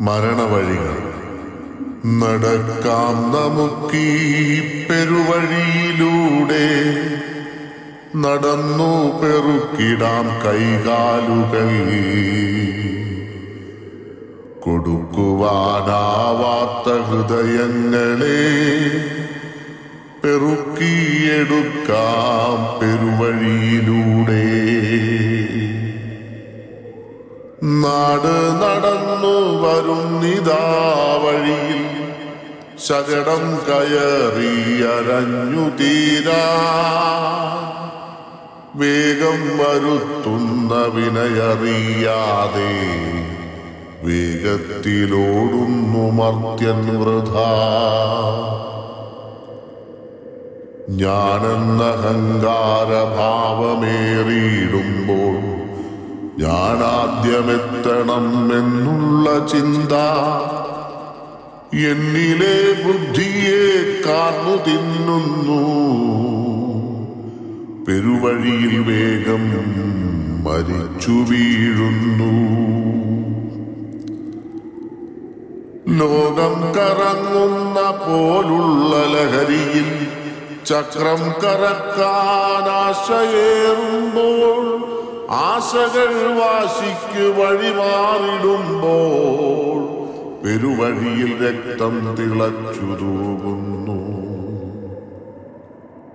മരണവഴികൾ. നടക്കാം നമുക്കീ പെരുവഴിയിലൂടെ നടന്നു പെറുക്കിടാം കൈകാലുകൾ. കൊടുക്കുവാനാവാത്ത ഹൃദയങ്ങളെ പെറുക്കിയെടുക്കാം പെരുവഴിയിലൂടെ. നാട് നടന്നു വരുന്നിതാ വഴിയിൽ. ശകടം കയറിയരഞ്ഞു തീരാ. വേഗം വരുത്തുന്ന വിനയറിയാതെ വേഗത്തിലോടുന്നു മർത്യൻ വൃഥ. ഞാനെന്ന അഹങ്കാരഭാവമേറിയിടുമ്പോൾ ഞാനാദ്യമെത്തണം എന്നുള്ള ചിന്ത എന്നിലെ ബുദ്ധിയെ കാർന്നു തിന്നുന്നു. പെരുവഴിയിൽ വേഗം മരിച്ചു വീഴുന്നു. ലോകം കറങ്ങുന്ന പോലുള്ള ലഹരിയിൽ ചക്രം കറക്കാനാശയേറുമ്പോൾ ആശകൾ വാശിക്ക് വഴിമാറിടുമ്പോൾ പെരുവഴിയിൽ രക്തം തിളച്ചു തൂകുന്നു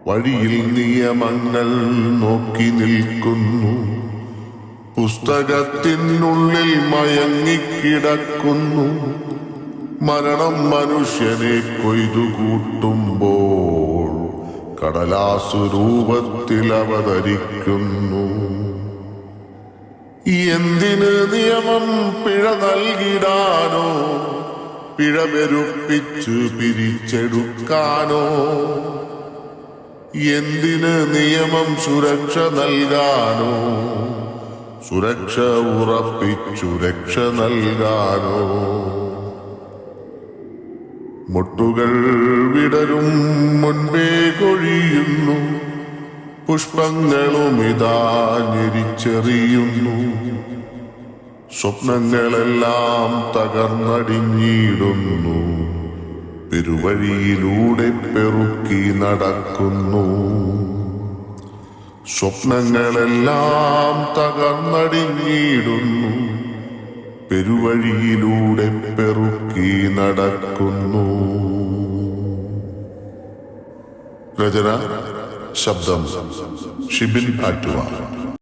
വഴിയിൽ നിയമങ്ങൾ നോക്കി നിൽക്കുന്നു. പുസ്തകത്തിനുള്ളിൽ മയങ്ങിക്കിടക്കുന്നു. മരണം മനുഷ്യനെ കൊയ്തു കൂട്ടുമ്പോൾ കടലാസു രൂപത്തിൽ അവതരിക്കുന്നു. എന്തിന് നിയമം പിഴ നൽകിടാനോ? പിഴ പെരുപ്പിച്ചു പിരിച്ചെടുക്കാനോ? എന്തിന് നിയമം സുരക്ഷ നൽകാനോ? സുരക്ഷ ഉറപ്പിച്ചു രക്ഷ നൽകാനോ? മുട്ടുകൾ വിടരും മുൻപേ കൊഴിയുന്നു. പുഷ്പങ്ങളും ഇതാ ഞെരിച്ചെറിയുന്നു. സ്വപ്നങ്ങളെല്ലാം തകർന്നടിഞ്ഞിടുന്നു. പെരുവഴിയിലൂടെ പെറുക്കി നടക്കുന്നു. സ്വപ്നങ്ങളെല്ലാം തകർന്നടിഞ്ഞിടുന്നു. പെരുവഴിയിലൂടെ പെറുക്കി നടക്കുന്നു. രചന ശബ്ദം ഷിബിൻ ആറ്റുവാർ